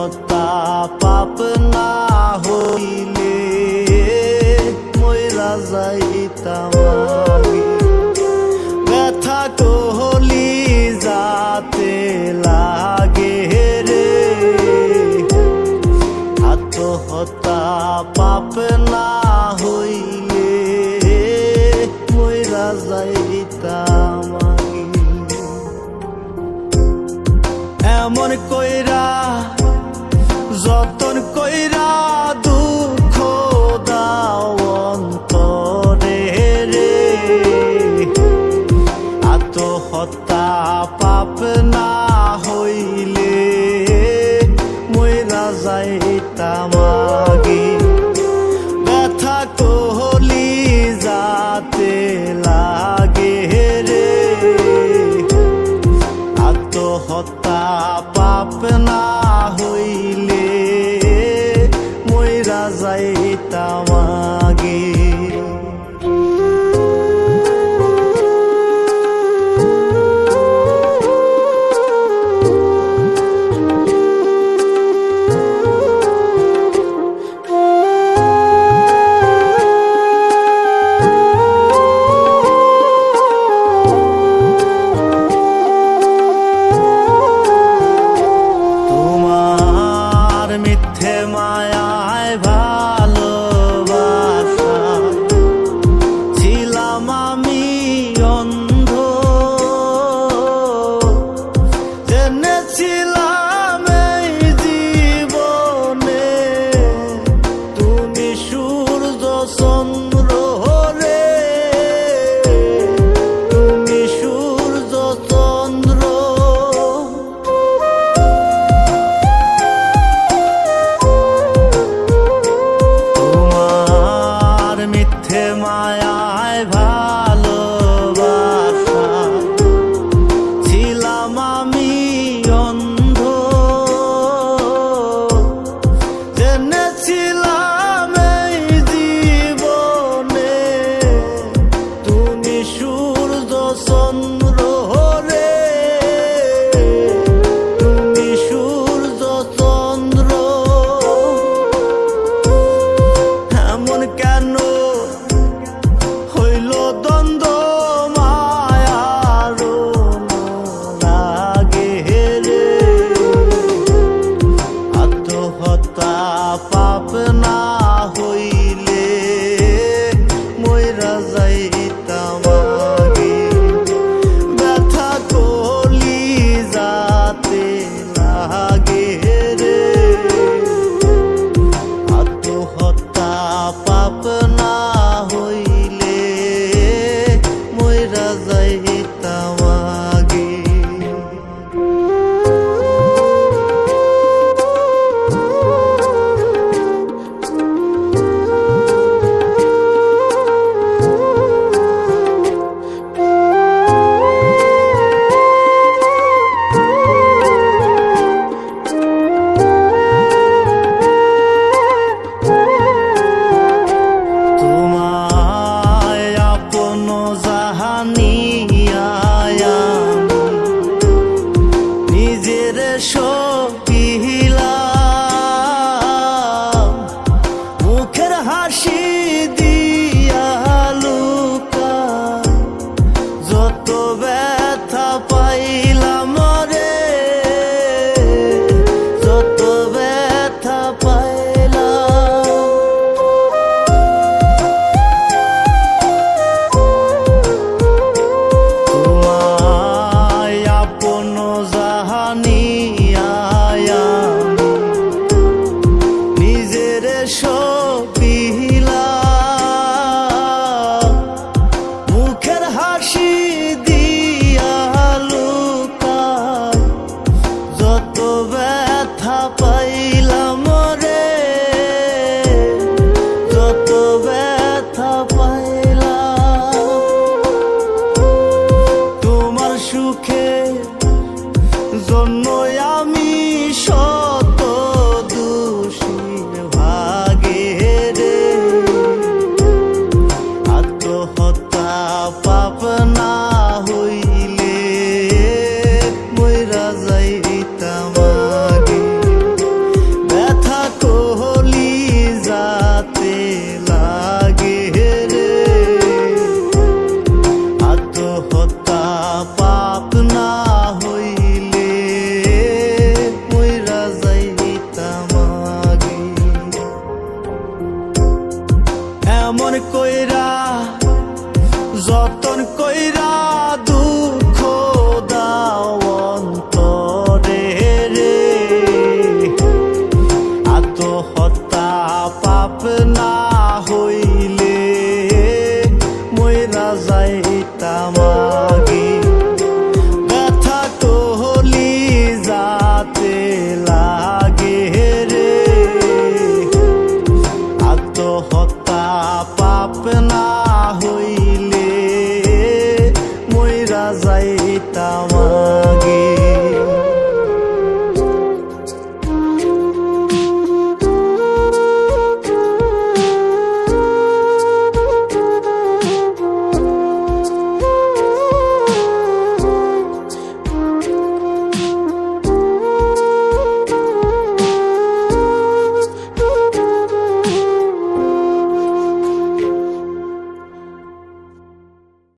قد আত্মহত্যা পাপ না হইলে মইরা যাইতাম আগে। কথা কহলি যাতে লাগে রে। আত্মহত্যা পাপ না হইলে মইরা যাইতাম আগে। है माया onu কেমন কইরা যতন কইরা